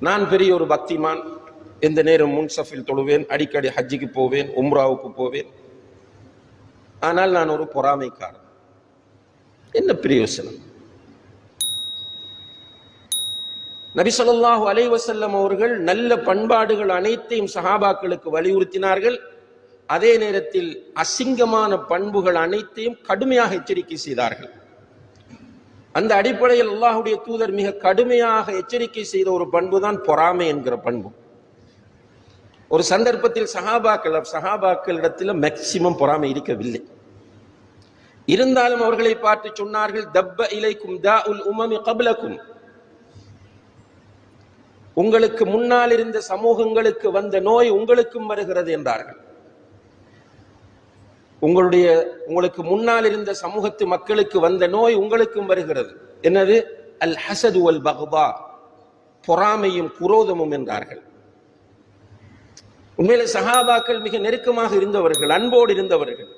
நான் பெரிய ஒரு பக்திமான். எந்த நேரம் முன்சஃபில் தொழுவேன் அடிக்கடி ஹஜ்ஜிக்கு போவேன் உம்ராவுக்கு போவேன். ஆனால் நான் ஒரு பொறாமைக்காரன். என்ன பிரயோசனம்? நபிசல்லாஹு அலைவசல்லம் அவர்கள் நல்ல பண்பாடுகள் அனைத்தையும் சஹாபாக்களுக்கு வலியுறுத்தினார்கள். அதே நேரத்தில் அசிங்கமான பண்புகள் அனைத்தையும் கடுமையாக எச்சரிக்கை செய்தார்கள். அந்த அடிப்படையில் அல்லாஹுடைய தூதர் மிக கடுமையாக எச்சரிக்கை செய்த ஒரு பண்பு தான் பொறாமை என்கிற பண்பு. ஒரு சந்தர்ப்பத்தில் சஹாபாக்கள் சஹாபாக்களிடத்தில் மேக்சிமம் பொறாமை இருக்கவில்லை. இருந்தாலும் அவர்களை பார்த்து சொன்னார்கள் தப்ப இலைக்கும் தா உல் உமமி கபலக்கும். உங்களுக்கு முன்னால் இருந்த சமூகங்களுக்கு வந்த நோய் உங்களுக்கும் வருகிறது என்றார்கள். உங்களுடைய உங்களுக்கு முன்னால் இருந்த சமூகத்து மக்களுக்கு வந்த நோய் உங்களுக்கும் வருகிறது. என்னது? அல் ஹசது அல் பகுபா பொறாமையும் குரோதமும் என்றார்கள். உண்மையில சஹாபாக்கள் மிக நெருக்கமாக இருந்தவர்கள் அன்போடு இருந்தவர்கள்.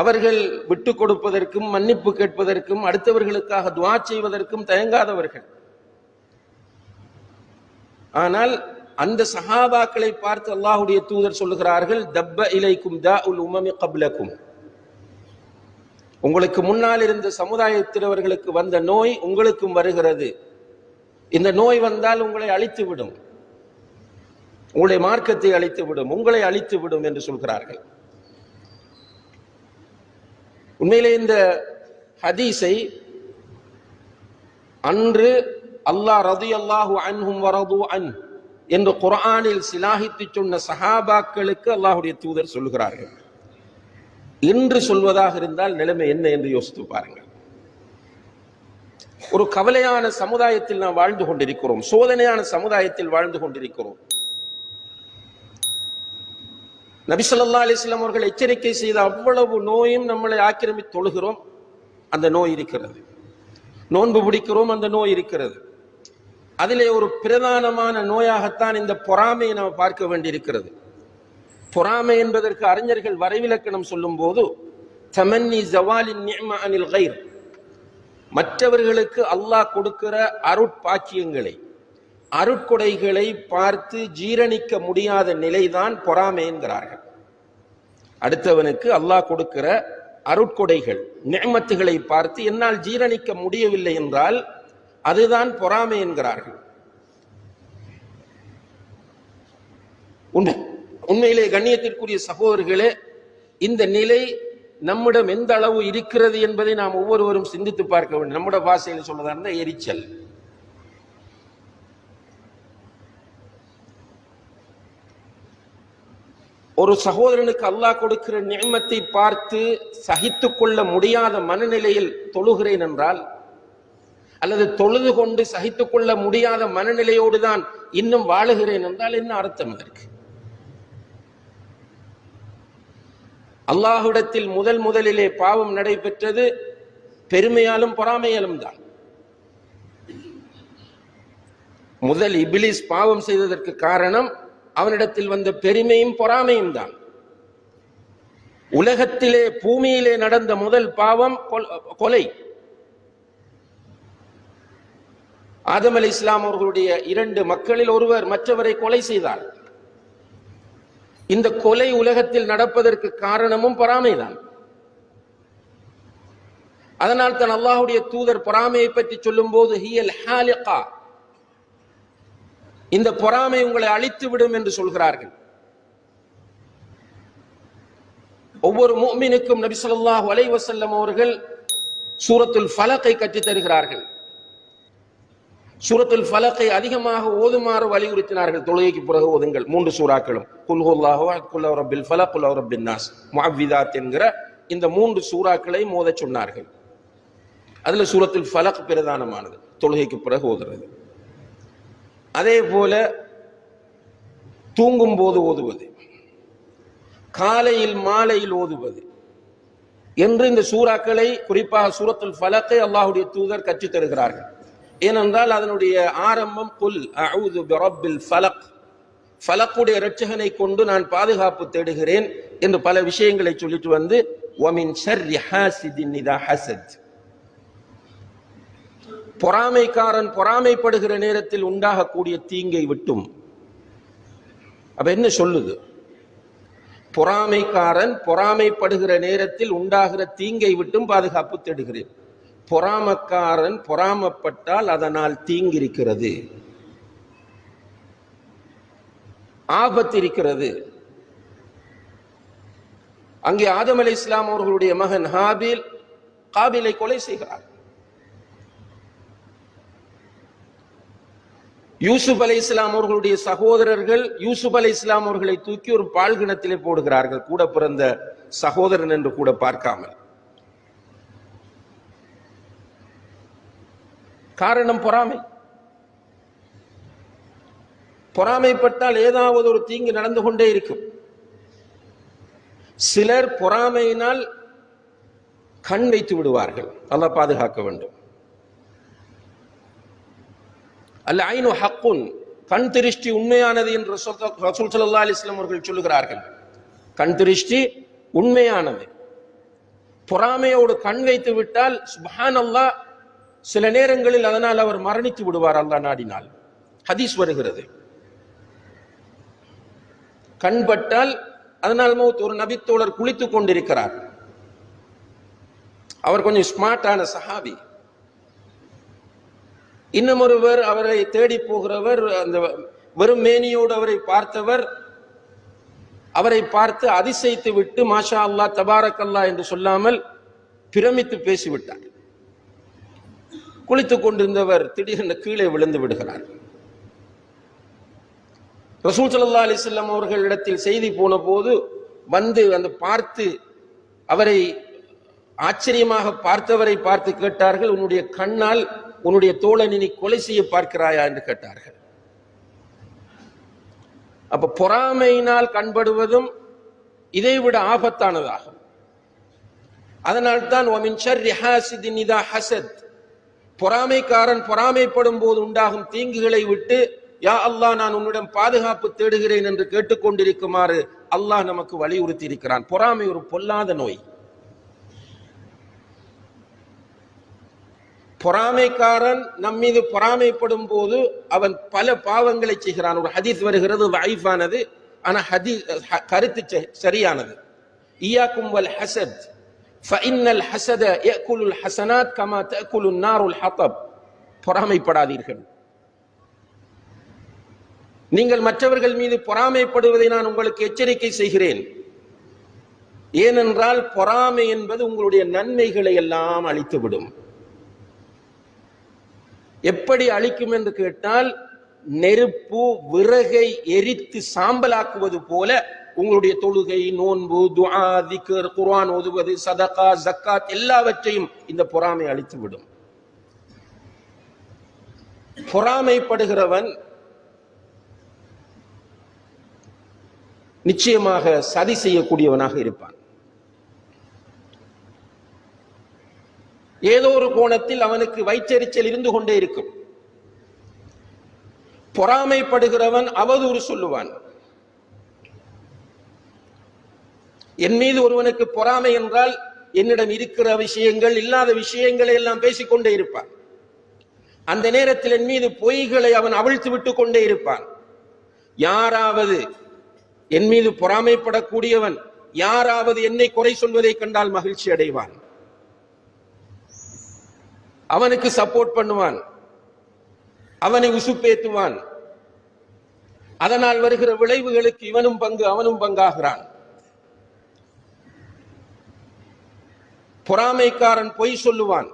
அவர்கள் விட்டு கொடுப்பதற்கும் மன்னிப்பு கேட்பதற்கும் அடுத்தவர்களுக்காக துவா செய்வதற்கும் தயங்காதவர்கள். ஆனால் அந்த சஹாபாக்களை பார்த்து அல்லாஹுடைய தூதர் சொல்லுகிறார்கள் தப்ப இலைக்கும் தா உல் உமமி கப்லக்கும். உங்களுக்கு முன்னால் இருந்த சமுதாயத்தினவர்களுக்கு வந்த நோய் உங்களுக்கும் வருகிறது. இந்த நோய் வந்தால் உங்களை அழித்து விடும் உங்களுடைய மார்க்கத்தை அழித்து விடும் உங்களை அழித்து விடும் என்று சொல்கிறார்கள். உண்மையிலே இந்த ஹதீஸை அன்று அல்லாஹ் ரதி அல்லாஹு அன்ஹும் வரது அன் என்று குரானில் சிலாகித்து சொன்ன சஹாபாக்களுக்கு அல்லாஹுடைய தூதர் சொல்லுகிறார்கள். இன்று சொல்வதாக இருந்தால் நிலைமை என்ன என்று யோசித்து பாருங்கள். ஒரு கவலையான சமுதாயத்தில் நாம் வாழ்ந்து கொண்டிருக்கிறோம். சோதனையான சமுதாயத்தில் வாழ்ந்து கொண்டிருக்கிறோம். நபிசல்லா அலிஸ்லாம் அவர்கள் எச்சரிக்கை செய்த அவ்வளவு நோயும் நம்மளை ஆக்கிரமித்து தொழுகிறோம். அந்த நோய் இருக்கிறது. நோன்பு பிடிக்கிறோம் அந்த நோய் இருக்கிறது. அதிலே ஒரு பிரதானமான நோயாகத்தான் இந்த பொறாமையை நாம் பார்க்க வேண்டியிருக்கிறது. பொறாமை என்பதற்கு அறிஞர்கள் வரைவிலக்கணம் சொல்லும் போது தமன்னி ஜவாலின் நியம அனில் கைர். மற்றவர்களுக்கு அல்லாஹ் கொடுக்கிற அருட்பாக்கியங்களை அருட்கொடைகளை பார்த்து ஜீரணிக்க முடியாத நிலைதான் பொறாமை என்கிறார்கள். அடுத்தவனுக்கு அல்லாஹ் கொடுக்கிற அருட்கொடைகள் நியமத்துகளை பார்த்து என்னால் ஜீரணிக்க முடியவில்லை என்றால் அதுதான் பொறாமை என்கிறார்கள். உண்மை. உண்மையிலே கண்ணியத்திற்குரிய சகோதரர்களே இந்த நிலை நம்மிடம் எந்த அளவு இருக்கிறது என்பதை நாம் ஒவ்வொருவரும் சிந்தித்து பார்க்க வேண்டும். நம்முடைய பாஷையில் சொல்வதா இருந்தால் எரிச்சல். ஒரு சகோதரனுக்கு அல்லாஹ் கொடுக்கிற நியமத்தை பார்த்து சகித்து கொள்ள முடியாத மனநிலையில் தொழுகிறேன் என்றால் அல்லது தொழுது கொண்டு சகித்து கொள்ள முடியாத மனநிலையோடு தான் இன்னும் வாழுகிறேன் என்றால் என்ன அர்த்தம் அதற்கு? அல்லாஹுடத்தில் முதல் முதலிலே பாவம் நடைபெற்றது பெருமையாலும் பொறாமையாலும் தான். முதல் இபிலிஸ் பாவம் செய்ததற்கு காரணம் அவனிடத்தில் வந்த பெருமையும் பொறாமையும் தான். உலகத்திலே பூமியிலே நடந்த முதல் பாவம் கொலை. ஆதம் அலி இஸ்லாம் அவர்களுடைய இரண்டு மக்களில் ஒருவர் மற்றவரை கொலை செய்தார். இந்த கொலை உலகத்தில் நடப்பதற்கு காரணமும் பொறாமைதான். அதனால் தான் அல்லாஹுடைய தூதர் பொறாமையை பற்றி சொல்லும் போது ஹியல் ஹாலிகா. இந்த பொறாமை உங்களை அழித்து விடும் என்று சொல்கிறார்கள். ஒவ்வொரு மோமினுக்கும் நபி சொல்லாஹ் அலைஹி வஸல்லம் அவர்கள் சூரத்துல் ஃபலக்கை கற்றுத் தருகிறார்கள். சூரத்துல் ஃபலக்கை அதிகமாக ஓதுமாறு வலியுறுத்தினார்கள். தொழுகைக்கு பிறகு ஓதுங்கள். மூன்று சூறாக்களும். குல்ஹுல்லாஹு குல் ரப்பில் ஃபலக் குல் ரப்பின் நாஸ். முஅவ்விதாத் என்கிற இந்த மூன்று சூறாக்களை மோத சொன்னார்கள். அதுல சூரத்துல் ஃபலக் பிரதானமானது. தொழுகைக்கு பிறகு ஓதுறது. அதே போல தூங்கும் போது ஓதுவது. காலையில் மாலையில் ஓதுவது. என்று இந்த சூறாக்களை குறிப்பாக சூரத்துல் ஃபலக்கை அல்லாஹுடைய தூதர் கற்றுத் தருகிறார்கள். ஏனென்றால் அதனுடைய ஆரம்பம் குல் அவுது பிரபில் ஃபலக். ஃபலக்குடைய இரட்சகனை கொண்டு நான் பாதுகாப்பு தேடுகிறேன் என்று பல விஷயங்களை சொல்லிட்டு வந்து ஒமின் ஷர்ரி ஹாசிதின் இதா ஹசத். பொறாமைக்காரன் பொறாமைப்படுகிற நேரத்தில் உண்டாகக்கூடிய தீங்கை விட்டும். அப்ப என்ன சொல்லுது? பொறாமைக்காரன் பொறாமைப்படுகிற நேரத்தில் உண்டாகிற தீங்கை விட்டும் பாதுகாப்பு தேடுகிறேன். பொறாமக்காரன் பொறாமப்பட்டால் அதனால் தீங்கிருக்கிறது. ஆபத்து இருக்கிறது அங்கே ஆதம் அலி இஸ்லாம் அவர்களுடைய மகன் ஹாபில் காபிலை கொலை செய்கிறார். யூசுப் அலி இஸ்லாம் அவர்களுடைய சகோதரர்கள் யூசுப் அலி இஸ்லாம் அவர்களை தூக்கி ஒரு பால்கிணத்திலே போடுகிறார்கள். கூட பிறந்த சகோதரன் என்று கூட பார்க்காமல். காரணம் பொறாமை. பொறாமைப்பட்டால் ஏதாவது ஒரு தீங்கு நடந்து கொண்டே இருக்கும். சிலர் பொறாமையினால் கண் வைத்து விடுவார்கள். அல்ல பாதுகாக்க வேண்டும். அல்ல ஐனு ஹக்குன் கண் திருஷ்டி உண்மையானது என்று ரசூல் சல்லா அலிஸ்லாம் அவர்கள் சொல்லுகிறார்கள். கண் திருஷ்டி உண்மையானது. பொறாமையோடு கண் வைத்து விட்டால் சுபஹான் அல்லாஹ் சில நேரங்களில் அதனால் அவர் மரணித்து விடுவார் அல்லா நாடினால். ஹதீஸ் வருகிறது. கண்பட்டால் அதனால் மௌத் ஒரு நபித்தோழர் குளித்துக் கொண்டிருக்கிறார். அவர் கொஞ்சம் ஸ்மார்ட்டான சஹாபி. இன்னும் ஒருவர் அவரை தேடி போகிறவர் அந்த வெறும் மேனியோடு அவரை பார்த்தவர் அவரை பார்த்து அதிசயித்து விட்டு மாஷா அல்லா தபாரக் அல்லா என்று சொல்லாமல் பிரமித்து பேசிவிட்டார். குளித்துக் கொண்டிருந்தவர் திடீரென கீழே விழுந்து விடுகிறார். ரசூல் சல்லா அலிஸ்லாம் அவர்களிடத்தில் செய்தி போன போது வந்து அந்த பார்த்து அவரை ஆச்சரியமாக பார்த்தவரை பார்த்து கேட்டார்கள் உன்னுடைய கண்ணால் உன்னுடைய தோழனை நீ கொலை செய்ய பார்க்கிறாயா? என்று கேட்டார்கள். அப்ப பொறாமையினால் கண்படுவதும் இதைவிட ஆபத்தானதாகும். அதனால்தான் ஒமின் ஷர்ரி ஹசத் பொறாமைக்காரன் பொறாமைப்படும் போது உண்டாகும் தீங்குகளை விட்டு யா அல்லாஹ் நான் உன்னிடம் பாதுகாப்பு தேடுகிறேன் என்று கேட்டுக்கொண்டிருக்குமாறு அல்லாஹ் நமக்கு வலியுறுத்தி இருக்கிறான் பொறாமை ஒரு பொல்லாத நோய். பொறாமைக்காரன் நம் மீது பொறாமைப்படும் போது அவன் பல பாவங்களை செய்கிறான். ஒரு ஹதீஸ் வருகிறது வாய்ப்பானது ஆனால் ஹதீஸ் கருத்து சரியானது. ஈயாக்கும் வல் ஹசத் ஃபைனல் ஹசத யக்குலுல் ஹசனாத் கமா தக்குலுன் நாருல் ஹத்தப் பொறாமைப்படாதீர்கள். நீங்கள் மற்றவர்கள் மீது பொறாமைப்படுவதை நான் உங்களுக்கு எச்சரிக்கை செய்கிறேன். ஏனென்றால் பொறாமை என்பது உங்களுடைய நன்மைகளை எல்லாம் அழித்துவிடும். எப்படி அழிக்கும் என்று கேட்டால் நெருப்பு விறகை எரித்து சாம்பலாக்குவது போல உங்களுடைய தொழுகை நோன்பு துஆ திக்ர் குர்ஆன் ஓதுவது சதகா ஜக்காத் எல்லாவற்றையும் இந்த பொறாமை அழித்து விடும் பொறாமைப்படுகிறவன் நிச்சயமாக சதி செய்யக்கூடியவனாக இருப்பான். ஏதோ ஒரு கோணத்தில் அவனுக்கு வயிற்றெரிச்சல் இருந்து கொண்டே இருக்கும். பொறாமைப்படுகிறவன் அவதூறு சொல்லுவான். என் மீது ஒருவனுக்கு பொறாமை என்றால் என்னிடம் இருக்கிற விஷயங்கள் இல்லாத விஷயங்களை எல்லாம் பேசிக்கொண்டே இருப்பான். அந்த நேரத்தில் என் மீது பொய்களை அவன் அவிழ்த்து விட்டு கொண்டே இருப்பான். யாராவது என் மீது பொறாமைப்படக்கூடியவன் யாராவது என்னை குறை சொல்வதை கண்டால் மகிழ்ச்சி அடைவான். அவனுக்கு சப்போர்ட் பண்ணுவான். அவனை உசுப்பேத்துவான். அதனால் வருகிற விளைவுகளுக்கு இவனும் பங்கு அவனும் பங்காகிறான். பொறாமைக்காரன் பொய் சொல்லுவான்.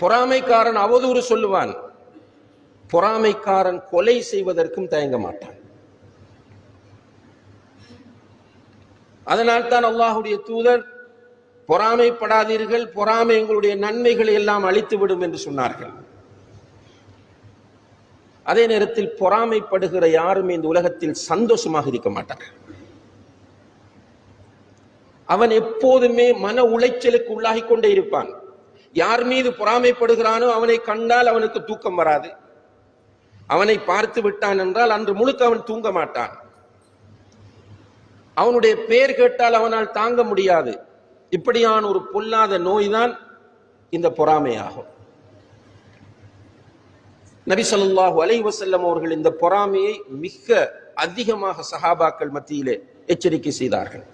பொறாமைக்காரன் அவதூறு சொல்லுவான். பொறாமைக்காரன் கொலை செய்வதற்கும் தயங்க மாட்டான். அதனால் தான் அல்லாஹுடைய தூதர் பொறாமைப்படாதீர்கள் பொறாமை உங்களுடைய நன்மைகளை எல்லாம் அழித்து விடும் என்று சொன்னார்கள். அதே நேரத்தில் பொறாமைப்படுகிற யாரும் இந்த உலகத்தில் சந்தோஷமாக இருக்க மாட்டார்கள். அவன் எப்போதுமே மன உளைச்சலுக்கு உள்ளாகி கொண்டே இருப்பான். யார் மீது பொறாமைப்படுகிறானோ அவனை கண்டால் அவனுக்கு தூக்கம் வராது. அவனை பார்த்து விட்டான் என்றால் அன்று முழுக்க அவன் தூங்க மாட்டான். அவனுடைய பெயர் கேட்டால் அவனால் தாங்க முடியாது. இப்படியான ஒரு பொல்லாத நோய்தான் இந்த பொறாமையாகும். நபி சொல்லாஹு அலைஹி வஸல்லம் அவர்கள் இந்த பொறாமையை மிக அதிகமாக சஹாபாக்கள் மத்தியிலே எச்சரிக்கை செய்தார்கள்.